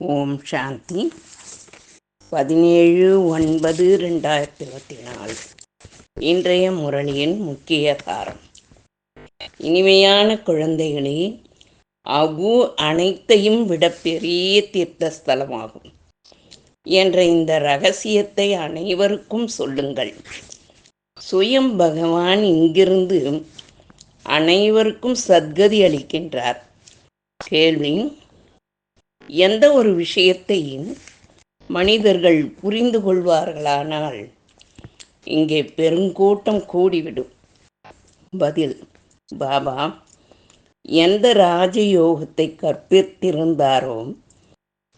ஓம் சாந்தி. பதினேழு ஒன்பது ரெண்டாயிரத்தி இருபத்தி நாலு இன்றைய முரளியின் முக்கிய சாரம் இனிமையான குழந்தைகளே அகு அனைத்தையும் விட பெரிய தீர்த்தஸ்தலமாகும். என்ற இந்த ரகசியத்தை அனைவருக்கும் சொல்லுங்கள். சுயம் பகவான் இங்கிருந்து அனைவருக்கும் சத்கதி அளிக்கின்றார். கேள்வி எந்த ஒரு விஷயத்தையும் மனிதர்கள் புரிந்து கொள்வார்களானால் இங்கே பெருங்கூட்டம் கூடிவிடும். பதில் பாபா எந்த ராஜயோகத்தை கற்பித்திருந்தாரோ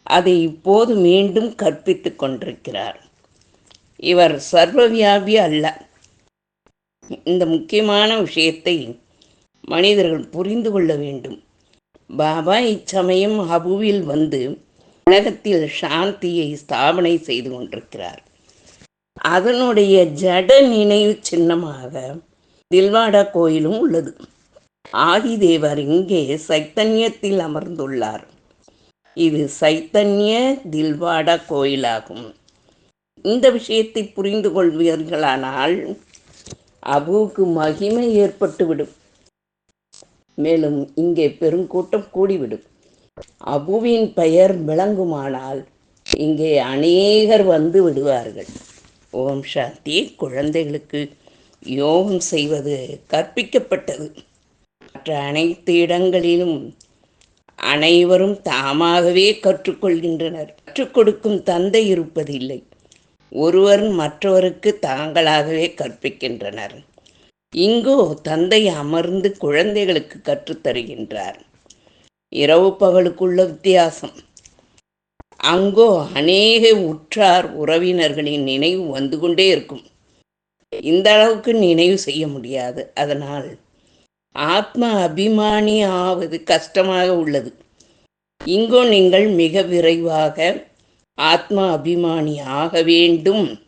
அதை இப்போது மீண்டும் கற்பித்துக் கொண்டிருக்கிறார். இவர் சர்வவியாபி அல்ல. இந்த முக்கியமான விஷயத்தை மனிதர்கள் புரிந்து கொள்ள வேண்டும். பாபா இச்சமயம் அபுவில் வந்து உலகத்தில் சாந்தியை ஸ்தாபனை செய்து கொண்டிருக்கிறார். அதனுடைய ஜட நினைவு சின்னமாக தில்வாடா கோயிலும் உள்ளது. ஆதிதேவர் இங்கே சைத்தன்யத்தில் அமர்ந்துள்ளார். இது சைத்தன்ய தில்வாடா கோயிலாகும். இந்த விஷயத்தை புரிந்து கொள்வீர்களானால் அபுவுக்கு மகிமை ஏற்பட்டுவிடும். மேலும் இங்கே பெருங்கூட்டம் கூடிவிடும். அபுவின் பெயர் விளங்குமானால் இங்கே அநேகர் வந்து விடுவார்கள். ஓம் சாந்தி. குழந்தைகளுக்கு யோகம் செய்வது கற்பிக்கப்பட்டது. மற்ற அனைத்து இடங்களிலும் அனைவரும் தாமாகவே கற்றுக்கொள்கின்றனர். கற்றுக் கொடுக்கும் தந்தை இருப்பதில்லை. ஒருவர் மற்றவருக்கு தாங்களாகவே கற்பிக்கின்றனர். இங்கோ தந்தை அமர்ந்து குழந்தைகளுக்கு கற்றுத்தருகின்றார். இரவு பகலுக்குள்ள வித்தியாசம். அங்கோ அநேக உற்றார் உறவினர்களின் நினைவு வந்து கொண்டே இருக்கும். இந்த அளவுக்கு நினைவு செய்ய முடியாது. அதனால் ஆத்ம அபிமானி ஆவது கஷ்டமாக உள்ளது. இங்கோ நீங்கள் மிக விரைவாக ஆத்ம அபிமானி ஆக வேண்டும்.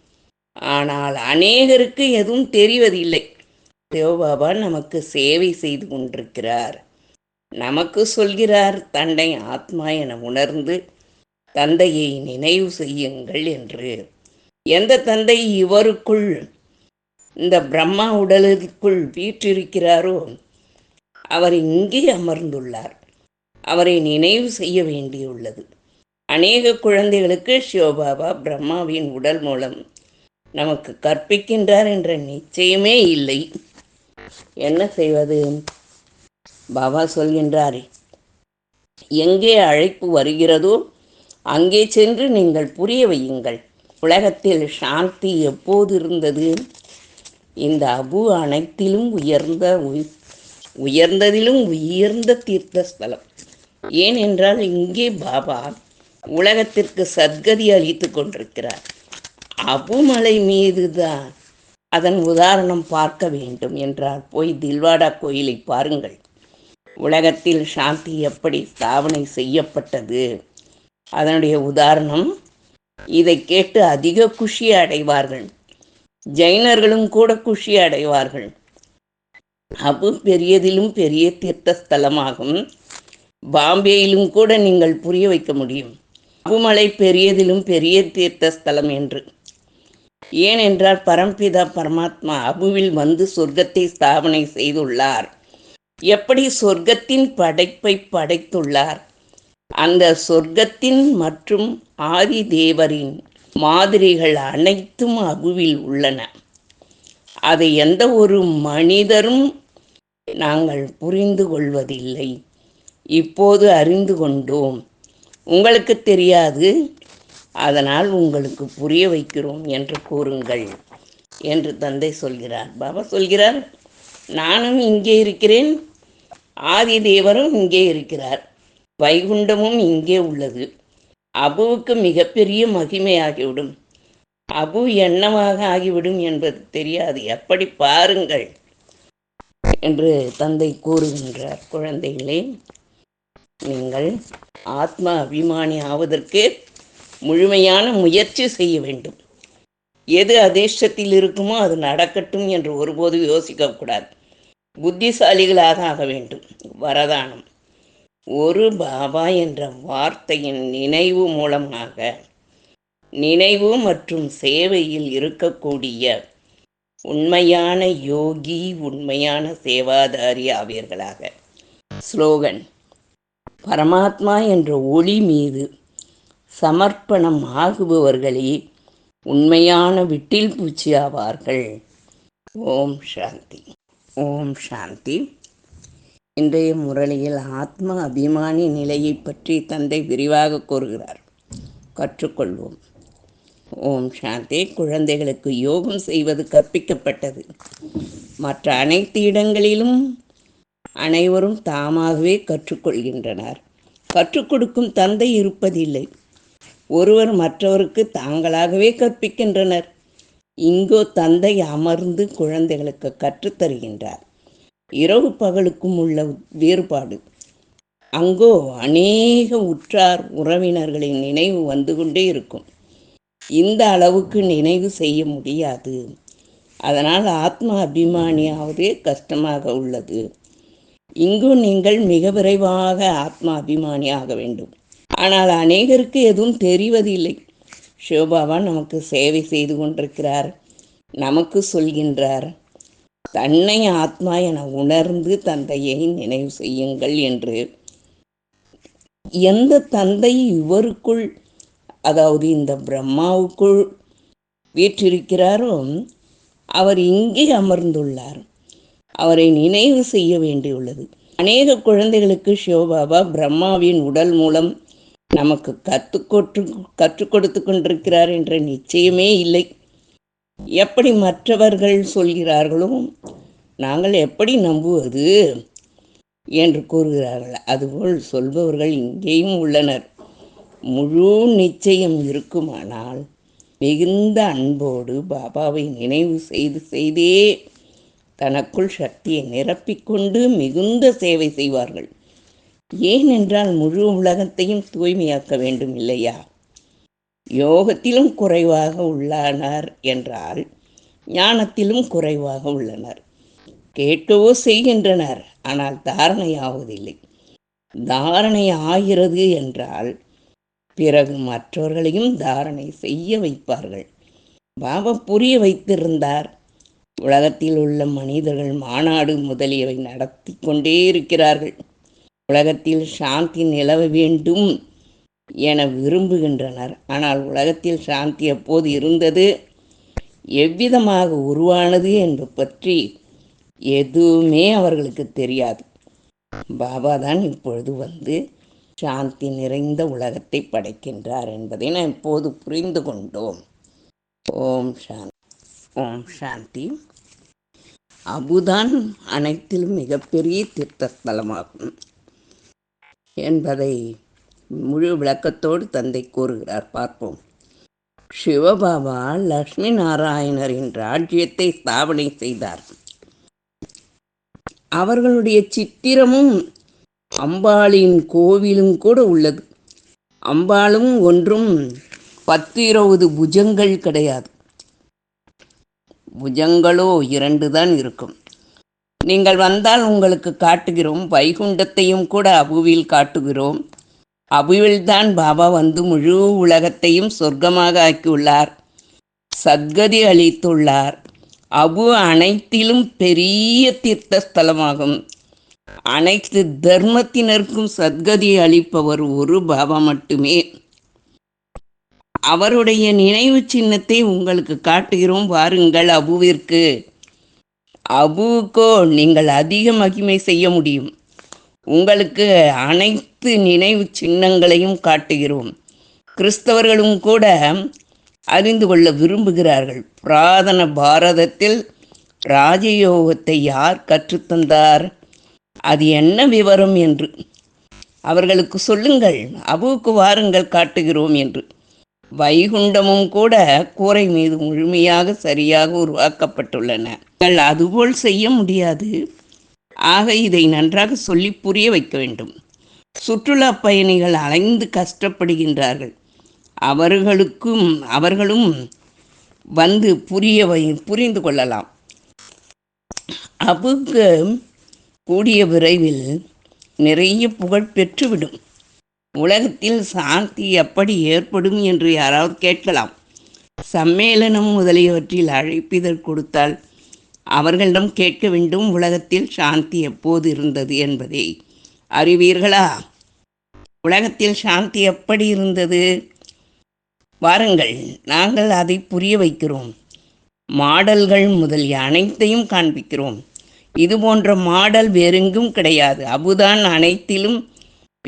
ஆனால் அநேகருக்கு எதுவும் தெரிவதில்லை. தேவபாபா நமக்கு சேவை செய்து கொண்டிருக்கிறார். நமக்கு சொல்கிறார் தன்னை ஆத்மா என உணர்ந்து தந்தையை நினைவு செய்யுங்கள் என்று. எந்த தந்தை இவருக்குள் இந்த பிரம்மா உடலுக்குள் வீற்றிருக்கிறாரோ அவர் இங்கே அமர்ந்துள்ளார். அவரை நினைவு செய்ய வேண்டியுள்ளது. அநேக குழந்தைகளுக்கு சிவபாபா பிரம்மாவின் உடல் மூலம் நமக்கு கற்பிக்கின்றார் என்ற நிச்சயமே இல்லை. என்ன செய்வது? பாபா சொல்கின்றார் எங்கே அழைப்பு வருகிறதோ அங்கே சென்று நீங்கள் புரிய வையுங்கள். உலகத்தில் சாந்தி எப்போது இருந்தது இந்த அபு அனைத்திலும் உயர்ந்த உயர்ந்ததிலும் உயர்ந்த தீர்த்தஸ்தலம். ஏனென்றால் இங்கே பாபா உலகத்திற்கு சத்கதி அளித்து கொண்டிருக்கிறார். அபுமலை மீதுதான் அதன் உதாரணம் பார்க்க வேண்டும் என்றால் போய் தில்வாடா கோயிலை பாருங்கள். உலகத்தில் சாந்தி எப்படி ஸ்தாபனை செய்யப்பட்டது? அதனுடைய உதாரணம் இதை கேட்டு அதிக குஷி அடைவார்கள். ஜைனர்களும் கூட குஷி அடைவார்கள். அபு பெரியதிலும் பெரிய தீர்த்தஸ்தலமாகும். பாம்பேயிலும் கூட நீங்கள் புரிய வைக்க முடியும். அபுமலை பெரியதிலும் பெரிய தீர்த்தஸ்தலம் என்று. ஏனென்றால் பரம்பிதா பரமாத்மா அபுவில் வந்து சொர்க்கத்தை ஸ்தாபனை செய்துள்ளார். எப்படி சொர்க்கத்தின் படைப்பை படைத்துள்ளார்? அந்த சொர்க்கத்தின் மற்றும் ஆதி தேவரின் மாதிரிகள் அனைத்தும் அபுவில் உள்ளன. அதை எந்த ஒரு மனிதரும் நாங்கள் புரிந்து கொள்வதில்லை. இப்போது அறிந்து கொண்டோம். உங்களுக்கு தெரியாது அதனால் உங்களுக்கு புரிய வைக்கிறோம் என்று கூறுங்கள் என்று தந்தை சொல்கிறார். பாபா சொல்கிறார் நானும் இங்கே இருக்கிறேன் ஆதி தேவரும் இங்கே இருக்கிறார் வைகுண்டமும் இங்கே உள்ளது. அபுவுக்கு மிகப்பெரிய மகிமையாகிவிடும். அபு என்னவாக ஆகிவிடும் என்பது தெரியாது. எப்படி பாருங்கள் என்று தந்தை கூறுகின்றார். குழந்தைகளே நீங்கள் ஆத்ம அபிமானி ஆவதற்கு முழுமையான முயற்சி செய்ய வேண்டும். எது அதிர்ஷ்டத்தில் இருக்குமோ அது நடக்கட்டும் என்று ஒருபோதும் யோசிக்கக்கூடாது புத்திசாலிகளாக ஆக வேண்டும். வரதானம். ஒரு பாபா என்ற வார்த்தையின் நினைவு மூலமாக நினைவு மற்றும் சேவையில் இருக்கக்கூடிய உண்மையான யோகி உண்மையான சேவாதாரி ஆவீர்களாக. ஸ்லோகன். பரமாத்மா என்ற ஒளி மீது சமர்ப்பணம் ஆகுபவர்களே உண்மையான விட்டில் பூச்சி ஆவார்கள் ஓம் சாந்தி. ஓம் சாந்தி. இன்றைய முரளியில் ஆத்ம அபிமானி நிலையை பற்றி தந்தை விரிவாக கூறுகிறார். கற்றுக்கொள்வோம். ஓம் சாந்தி. குழந்தைகளுக்கு யோகம் செய்வது கற்பிக்கப்பட்டது. மற்ற அனைத்து இடங்களிலும் அனைவரும் தாமாகவே கற்றுக்கொள்கின்றனர். கற்றுக் கொடுக்கும் தந்தை இருப்பதில்லை. ஒருவர் மற்றவருக்கு தாங்களாகவே கற்பிக்கின்றனர். இங்கோ தந்தை அமர்ந்து குழந்தைகளுக்கு கற்றுத்தருகின்றார். இரவு பகலுக்கும் உள்ள வேறுபாடு. அங்கோ அநேக உற்றார் உறவினர்களின் நினைவு வந்து கொண்டே இருக்கும். இந்த அளவுக்கு நினைவு செய்ய முடியாது. அதனால் ஆத்ம அபிமானியாவதே கஷ்டமாக உள்ளது. இங்கு நீங்கள் மிக விரைவாக ஆத்ம அபிமானி ஆக வேண்டும். ஆனால் அநேகருக்கு எதுவும் தெரிவதில்லை. சிவபாபா நமக்கு சேவை செய்து கொண்டிருக்கிறார். நமக்கு சொல்கின்றார் தன்னை ஆத்மா என உணர்ந்து தந்தையை நினைவு செய்யுங்கள் என்று. எந்த தந்தை இவருக்குள் அதாவது இந்த பிரம்மாவுக்குள் வீற்றிருக்கிறாரோ அவர் இங்கே அமர்ந்துள்ளார். அவரை நினைவு செய்ய வேண்டியுள்ளது. அநேக குழந்தைகளுக்கு சிவபாபா பிரம்மாவின் உடல் மூலம் நமக்கு கற்றுக்கொற்று கற்றுக் கொடுத்து கொண்டிருக்கிறார் என்ற நிச்சயமே இல்லை. எப்படி மற்றவர்கள் சொல்கிறார்களோ நாங்கள் எப்படி நம்புவது என்று கூறுகிறார்கள். அதுபோல் சொல்பவர்கள் இங்கேயும் உள்ளனர். முழு நிச்சயம் இருக்குமானால் மிகுந்த அன்போடு பாபாவை நினைவு செய்து செய்தே தனக்குள் சக்தியை நிரப்பிக்கொண்டு மிகுந்த சேவை செய்வார்கள். ஏனென்றால் முழு உலகத்தையும் தூய்மையாக்க வேண்டும் இல்லையா? யோகத்திலும் குறைவாக உள்ளனர் என்றால் ஞானத்திலும் குறைவாக உள்ளனர். கேட்கவோ செய்கின்றனர் ஆனால் தாரணையாவதில்லை. தாரணை ஆகிறது என்றால் பிறகு மற்றவர்களையும் தாரணை செய்ய வைப்பார்கள். பாபா புரிய வைத்திருந்தார். உலகத்தில் உள்ள மனிதர்கள் மாநாடு முதலியவை நடத்தி கொண்டே இருக்கிறார்கள். உலகத்தில் சாந்தி நிலவ வேண்டும் என விரும்புகின்றனர். ஆனால் உலகத்தில் சாந்தி எப்போது இருந்தது? எவ்விதமாக உருவானது என்று பற்றி எதுவுமே அவர்களுக்கு தெரியாது. பாபா தான் இப்பொழுது வந்து சாந்தி நிறைந்த உலகத்தை படைக்கின்றார் என்பதை நான் இப்போது புரிந்து கொண்டோம். ஓம் சாந்தி ஓம் சாந்தி. அபுதான் அனைத்திலும் மிகப்பெரிய தீர்த்தஸ்தலமாகும். என்பதை முழு விளக்கத்தோடு தந்தை கூறுகிறார். பார்ப்போம். சிவபாபா லக்ஷ்மி நாராயணரின் ராஜ்யத்தை ஸ்தாபனை செய்தார். அவர்களுடைய சித்திரமும் அம்பாளின் கோவிலும் கூட உள்ளது. அம்பாளும் ஒன்றும் பத்து இருபது புஜங்கள் கிடையாது. புஜங்களோ இரண்டு தான் இருக்கும். நீங்கள் வந்தால் உங்களுக்கு காட்டுகிறோம் வைகுண்டத்தையும் கூட அபுவில் காட்டுகிறோம். அபுவில்தான் பாபா வந்து முழு உலகத்தையும் சொர்க்கமாக ஆக்கியுள்ளார். சத்கதி அளித்துள்ளார். அபு அனைத்திலும் பெரிய தீர்த்த ஸ்தலமாகும் அனைத்து தர்மத்தினருக்கும் சத்கதி அளிப்பவர் ஒரு பாபா மட்டுமே. அவருடைய நினைவு சின்னத்தை உங்களுக்கு காட்டுகிறோம் வாருங்கள் அபுவிற்கு. அபுவுக்கோ நீங்கள் அதிக மகிமை செய்ய முடியும். உங்களுக்கு அனைத்து நினைவு சின்னங்களையும் காட்டுகிறோம். கிறிஸ்தவர்களும் கூட அறிந்து கொள்ள விரும்புகிறார்கள். புராதன பாரதத்தில் ராஜயோகத்தை யார் கற்றுத்தந்தார்? அது என்ன விவரம் என்று. அவர்களுக்கு சொல்லுங்கள். அபுவுக்கு வாருங்கள் காட்டுகிறோம் என்று. வைகுண்டமும் கூட கூரை மீது முழுமையாக சரியாக உருவாக்கப்பட்டுள்ளன. நீங்கள் அதுபோல் செய்ய முடியாது. ஆக இதை நன்றாக சொல்லி புரிய வைக்க வேண்டும். சுற்றுலா பயணிகள் அலைந்து கஷ்டப்படுகின்றார்கள். அவர்களுக்கும் அவர்களும் வந்து புரிய வை புரிந்து கொள்ளலாம். அவங்க கூடிய விரைவில் நிறைய புகழ் பெற்றுவிடும். உலகத்தில் சாந்தி எப்படி ஏற்படும் என்று யாராவது கேட்கலாம். சம்மேளனம் முதலியவற்றில் அழைப்பிதழ் கொடுத்தால் அவர்களிடம் கேட்க வேண்டும் உலகத்தில் சாந்தி எப்போது இருந்தது என்பதை. அறிவீர்களா? உலகத்தில் சாந்தி எப்படி இருந்தது? வாருங்கள் நாங்கள் அதை புரிய வைக்கிறோம். மாடல்கள் முதலிய அனைத்தையும் காண்பிக்கிறோம். இது போன்ற மாடல் வேறெங்கும் கிடையாது. அபுதான் அனைத்திலும்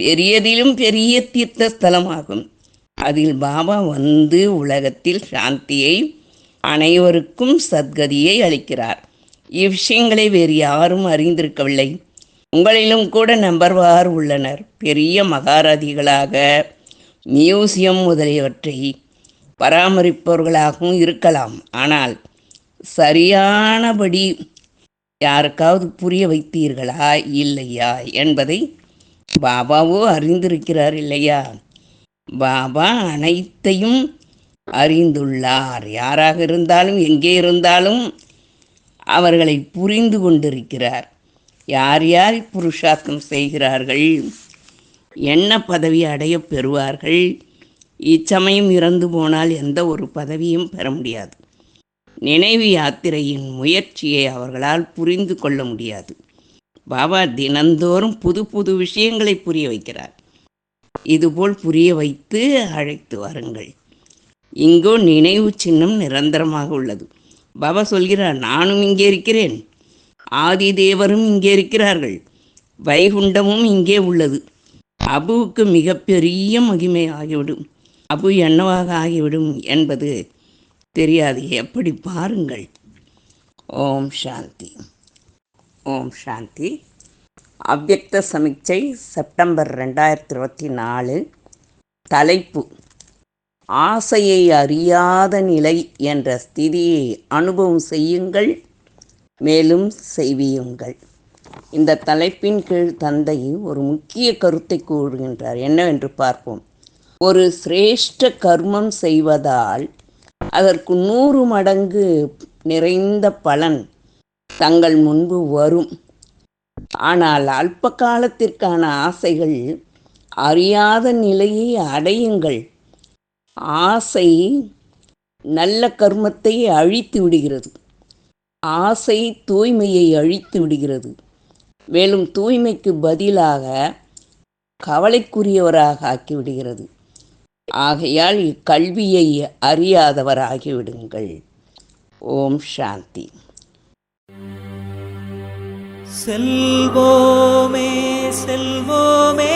பெரியதிலும் பெரிய தீர்த்த ஸ்தலமாகும் அதில் பாபா வந்து உலகத்தில் சாந்தியை அனைவருக்கும் சத்கதியை அளிக்கிறார். இவ்விஷயங்களை வேறு யாரும் அறிந்திருக்கவில்லை. உங்களிலும் கூட நம்பர்வார் உள்ளனர். பெரிய மகாரதிகளாக மியூசியம் முதலியவற்றை பராமரிப்பவர்களாகவும் இருக்கலாம். ஆனால் சரியானபடி யாருக்காவது புரிய வைத்தீர்களா? இல்லையா? என்பதை பாபாவோ அறிந்திருக்கிறார் இல்லையா? பாபா அனைத்தையும் அறிந்துள்ளார். யாராக இருந்தாலும் எங்கே இருந்தாலும் அவர்களை புரிந்து கொண்டிருக்கிறார். யார் யார் புருஷார்த்தம் செய்கிறார்கள்? என்ன பதவி அடைய பெறுவார்கள்? இச்சமயம் இறந்து போனால் எந்த ஒரு பதவியும் பெற முடியாது. நினைவு யாத்திரையின் முயற்சியை அவர்களால் புரிந்து கொள்ள முடியாது. பாபா தினந்தோறும் புது புது விஷயங்களை புரிய வைக்கிறார். இதுபோல் புரிய வைத்து அழைத்து வாருங்கள். இங்கோ நினைவு சின்னம் நிரந்தரமாக உள்ளது. பாபா சொல்கிறார் நானும் இங்கே இருக்கிறேன். ஆதி தேவரும் இங்கே இருக்கிறார்கள். வைகுண்டமும் இங்கே உள்ளது. அபுவுக்கு மிகப்பெரிய மகிமை ஆகிவிடும். அபு என்னவாக ஆகிவிடும் என்பது தெரியாது. எப்படி பாருங்கள். ஓம் சாந்தி. ஓம் சாந்தி. அவ்யக்த சமிக்சை செப்டம்பர் ரெண்டாயிரத்தி இருபத்தி நாலு தலைப்பு. ஆசையை அறியாத நிலை என்ற ஸ்திதியை அனுபவம் செய்யுங்கள் மேலும் செய்வியுங்கள். இந்த தலைப்பின் கீழ் தந்தை ஒரு முக்கிய கருத்தை கூறுகின்றார். என்னவென்று பார்ப்போம். ஒரு சிரேஷ்ட கர்மம் செய்வதால் அதற்கு நூறு மடங்கு நிறைந்த பலன் தங்கள் முன்பு வரும். ஆனால் அல்ப காலத்திற்கான ஆசைகள் அறியாத நிலையை அடையுங்கள். ஆசை நல்ல கர்மத்தை அழித்து விடுகிறது. ஆசை தூய்மையை அழித்து விடுகிறது. மேலும் தூய்மைக்கு பதிலாக கவலைக்குரியவராக ஆக்கிவிடுகிறது. ஆகையால் இக்கல்வியை அறியாதவராகிவிடுங்கள். ஓம் சாந்தி. செல்வோமே செல்வோமே.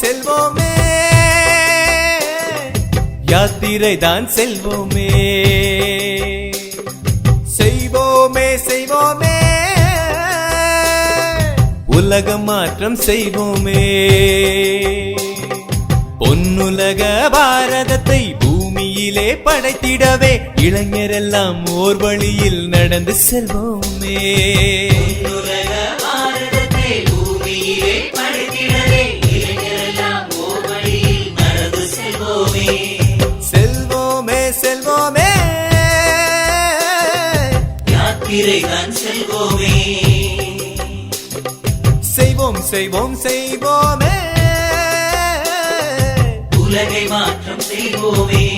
செல்வோமே. யாத்திரை தான் செல்வோமே. செய்வோமே செய்வோமே. உலக மாற்றம் செய்வோமே. பொன்னுலக பாரதத்தை பூமியிலே படைத்திடவே இளைஞரெல்லாம் ஓர் வழியில் நடந்து செல்வோமே. செய்வோம் செய்வோமே. உலகை மாற்றம் செய்வோமே.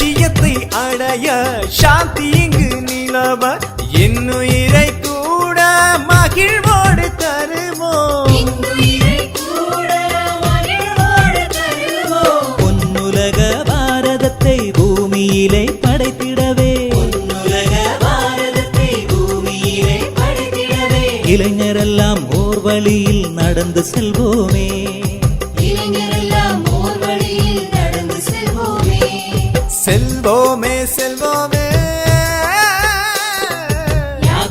லட்சியத்தை அடைய சாந்தி இங்கு நிலவ. என்னுயிரை கூட மகிழ்வோடு தருமோ பொன்னுலக பாரதத்தை பூமியிலே படைத்திடவே. இளைஞரெல்லாம் ஓர் வழியில் நடந்து செல்வோமே.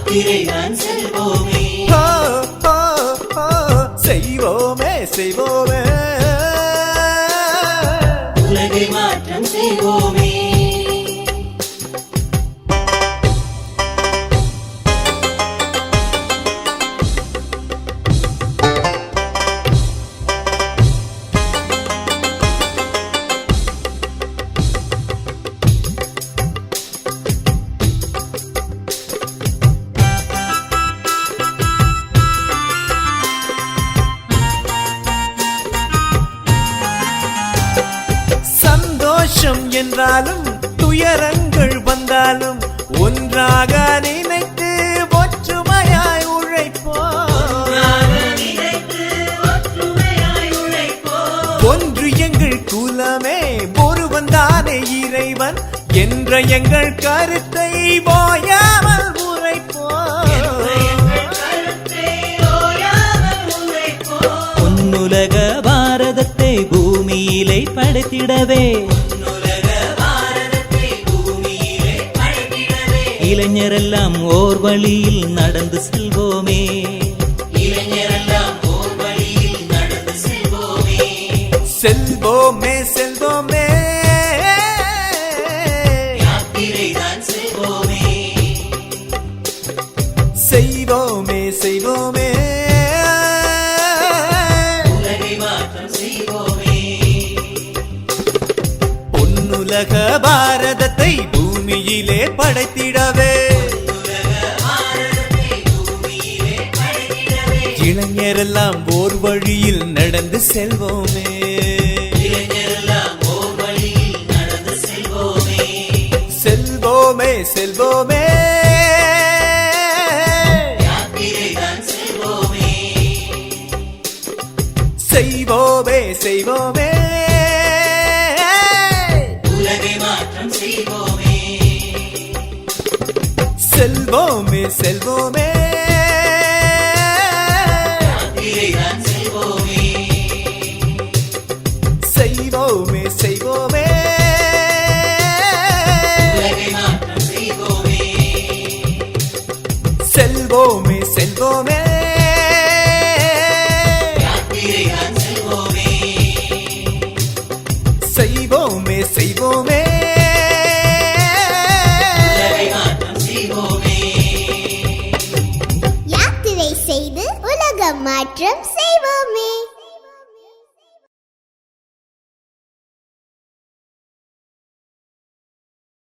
யாத்திரை செல்வோமே. செய்வோமே செய்வோமே. என்றாலும் துயரங்கள் வந்தாலும் ஒன்றாக நினைத்து ஒற்றுமையாய் உழைப்போம். ஒன்று எங்கள் குலமே ஒருவன் தானே இறைவன் என்ற எங்கள் கருத்தை போயாமல் உரைப்போம். பொன்னுலக பாரதத்தை பூமியிலே படைத்திடவே இளைஞரெல்லாம் ஓர் வழியில் நடந்து செல்வோமே. இளைஞரெல்லாம் ஓர் வழியில் நடந்து செல்வோமே செல்வோமே. செல்வோமே செய்வோமே செய்வோமே. பொன்னுலக பாரதத்தை பூமியிலே படைத்தி இளைஞரெல்லாம் ஓர் வழியில் நடந்து செல்வோமே. செல்வோமே செல்வோமே. செய்வோமே செய்வோமே. செல்வோமே செல்வோமே. செய்வோமே